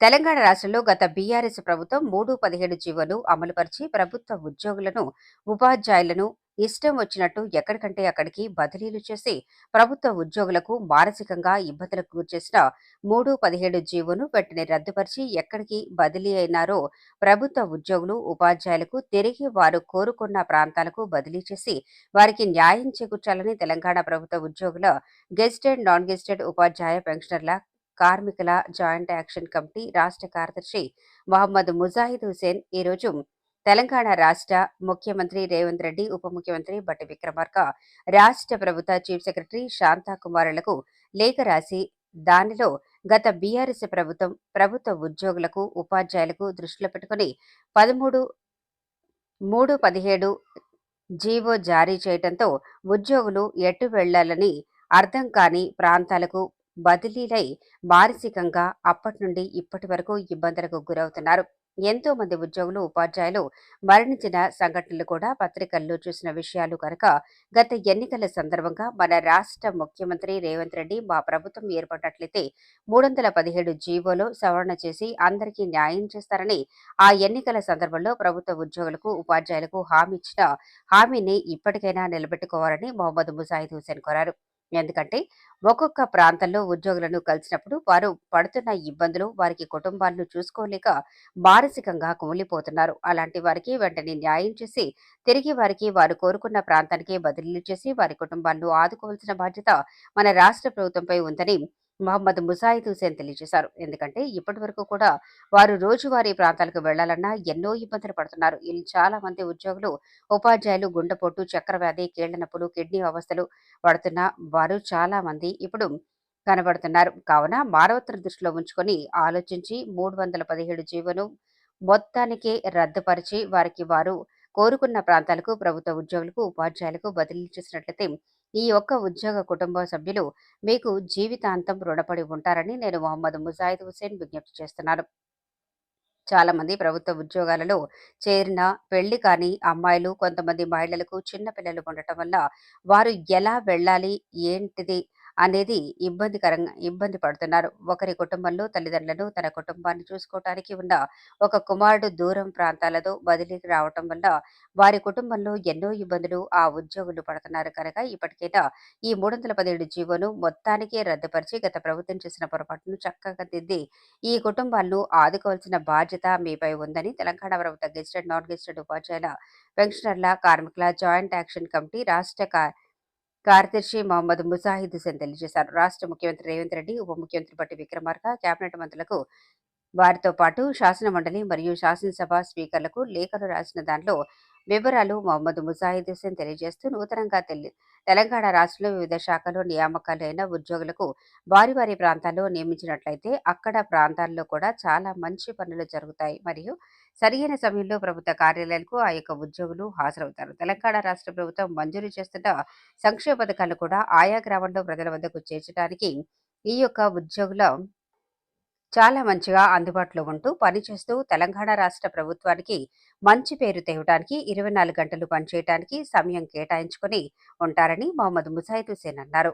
తెలంగాణ రాష్ట్రంలో గత బీఆర్ఎస్ ప్రభుత్వం మూడు పదిహేడు జీవోలు అమలుపరిచి ప్రభుత్వ ఉద్యోగులను ఉపాధ్యాయులను ఇష్టం వచ్చినట్టు ఎక్కడికంటే అక్కడికి బదిలీలు చేసి ప్రభుత్వ ఉద్యోగులకు మానసికంగా ఇబ్బందులకు గురిచేసిన మూడు పదిహేడు జీవోను వెంటనే రద్దుపరిచి ఎక్కడికి బదిలీ అయినారో ప్రభుత్వ ఉద్యోగులు ఉపాధ్యాయులకు తిరిగి వారు కోరుకున్న ప్రాంతాలకు బదిలీ చేసి వారికి న్యాయం చేకూర్చాలని తెలంగాణ ప్రభుత్వ ఉద్యోగుల గెస్టెడ్ నాన్ గెస్టెడ్ ఉపాధ్యాయ పెన్షనర్ల కార్మికుల జాయింట్ యాక్షన్ కమిటీ రాష్ట్ర కార్యదర్శి మహమ్మద్ ముజాహిద్ హుసేన్ ఈరోజు తెలంగాణ రాష్ట్ర ముఖ్యమంత్రి రేవంత్ రెడ్డి ఉప ముఖ్యమంత్రి బట్టి విక్రమార్క రాష్ట్ర ప్రభుత్వ చీఫ్ సెక్రటరీ శాంతాకుమారులకు లేఖ రాసి దానిలో గత బీఆర్ఎస్ ప్రభుత్వం ప్రభుత్వ ఉద్యోగులకు ఉపాధ్యాయులకు దృష్టిలో పెట్టుకుని పదమూడు మూడు పదిహేడు జీవో జారీ చేయడంతో ఉద్యోగులు ఎటు వెళ్ళాలని అర్థం కాని ప్రాంతాలకు బదిలీలై మానసికంగా అప్పటి నుండి ఇప్పటి వరకు ఇబ్బందులకు గురవుతున్నారు. ఎంతో మంది ఉద్యోగులు ఉపాధ్యాయులు మరణించిన సంఘటనలు కూడా పత్రికల్లో చూసిన విషయాలు కనుక గత ఎన్నికల సందర్భంగా మన రాష్ట్ర ముఖ్యమంత్రి రేవంత్ రెడ్డి మా ప్రభుత్వం ఏర్పడినట్లయితే మూడు వందల పదిహేడు జీవోలో సవరణ చేసి అందరికీ న్యాయం చేస్తారని ఆ ఎన్నికల సందర్భంలో ప్రభుత్వ ఉద్యోగులకు ఉపాధ్యాయులకు హామీ ఇచ్చిన హామీని ఇప్పటికైనా నిలబెట్టుకోవాలని మొహమ్మద్ ముజాహిద్ హుసేన్ కోరారు. ఎందుకంటే ఒక్కొక్క ప్రాంతంలో ఉద్యోగులను కలిసినప్పుడు వారు పడుతున్న ఇబ్బందులు వారికి కుటుంబాలను చూసుకోలేక మానసికంగా కుమిలిపోతున్నారు. అలాంటి వారికి వెంటనే న్యాయం చేసి తిరిగి వారికి వారు కోరుకున్న ప్రాంతానికి బదిలీలు చేసి వారి కుటుంబాలను ఆదుకోవాల్సిన బాధ్యత మన రాష్ట్ర ప్రభుత్వంపై ఉందని మహమ్మద్ ముసాయిద్ హుసేన్ తెలియజేశారు. ఎందుకంటే ఇప్పటి వరకు కూడా వారు రోజువారీ ప్రాంతాలకు వెళ్ళాలన్నా ఎన్నో ఇబ్బందులు పడుతున్నారు. ఇలా చాలా మంది ఉద్యోగులు ఉపాధ్యాయులు గుండెపోటు చక్రవ్యాధి కీళ్ళ నొప్పులు కిడ్నీ అవస్థలు పడుతున్న వారు చాలా మంది ఇప్పుడు కనబడుతున్నారు. కావున మానవత్వ దృష్టిలో ఉంచుకొని ఆలోచించి మూడు వందల పదిహేడు జీవను మొత్తానికే రద్దుపరిచి వారికి వారు కోరుకున్న ప్రాంతాలకు ప్రభుత్వ ఉద్యోగులకు ఉపాధ్యాయులకు బదిలీ చేసినట్లయితే ఈ ఒక్క ఉద్యోగ కుటుంబ సభ్యులు మీకు జీవితాంతం రుణపడి ఉంటారని నేను మొహమ్మద్ ముజాహిద్ హుసేన్ విజ్ఞప్తి చేస్తున్నాను. చాలామంది ప్రభుత్వ ఉద్యోగాలలో చేరిన పెళ్ళి కాని అమ్మాయిలు కొంతమంది మహిళలకు చిన్న పిల్లలు ఉండటం వల్ల వారు ఎలా వెళ్ళాలి ఏంటిది అనేది ఇబ్బందికరంగా ఇబ్బంది పడుతున్నారు. ఒకరి కుటుంబంలో తల్లిదండ్రులను తన కుటుంబాన్ని చూసుకోవటానికి ఉన్న ఒక కుమారుడు దూరం ప్రాంతాలతో బదిలీకి రావటం వల్ల వారి కుటుంబంలో ఎన్నో ఇబ్బందులు ఆ ఉద్యోగులు పడుతున్నారు కనుక ఇప్పటికైనా ఈ మూడు వందల పదిహేడు జీవోను మొత్తానికే రద్దుపరిచి గత ప్రభుత్వం చేసిన పొరపాటును చక్కగా దిద్ది ఈ కుటుంబాలను ఆదుకోవాల్సిన బాధ్యత మీపై ఉందని తెలంగాణ ప్రభుత్వ గెజిటెడ్ నాన్ గెజిటెడ్ ఉపాధ్యాయుల పెన్షనర్ల కార్మికుల జాయింట్ యాక్షన్ కమిటీ రాష్ట్ర కార్యదర్శి మహమ్మద్ ముజాహిద్ హుసేన్ తెలియజేశారు రాష్ట్ర ముఖ్యమంత్రి రేవంత్ రెడ్డి ఉప ముఖ్యమంత్రి పట్టి విక్రమార్క కేబినెట్ మంత్రులకు వారితో పాటు శాసన మండలి మరియు శాసనసభ స్పీకర్లకు లేఖలు రాసిన దానిలో వివరాలు మొహమ్మద్ ముజాహిద్ హుసేన్ తెలియజేస్తూ నూతనంగా తెలి తెలంగాణ రాష్ట్రంలో వివిధ శాఖలో నియామకాలైన ఉద్యోగులకు వారి వారి ప్రాంతాల్లో నియమించినట్లయితే అక్కడ ప్రాంతాల్లో కూడా చాలా మంచి పనులు జరుగుతాయి. మరియు సరియైన సమయంలో ప్రభుత్వ కార్యాలయాలకు ఆ యొక్క ఉద్యోగులు హాజరవుతారు. తెలంగాణ రాష్ట్ర ప్రభుత్వం మంజూరు చేస్తున్న సంక్షేమ పథకాలు కూడా ఆయా గ్రామంలో ప్రజల వద్దకు చేర్చడానికి ఈ యొక్క ఉద్యోగుల చాలా మంచిగా అందుబాటులో ఉంటూ పనిచేస్తూ తెలంగాణ రాష్ట్ర ప్రభుత్వానికి మంచి పేరు తేవడానికి ఇరవై నాలుగు గంటలు పనిచేయడానికి సమయం కేటాయించుకొని ఉంటారని మొహమ్మద్ ముసాయిద్ హుసేన్ అన్నారు.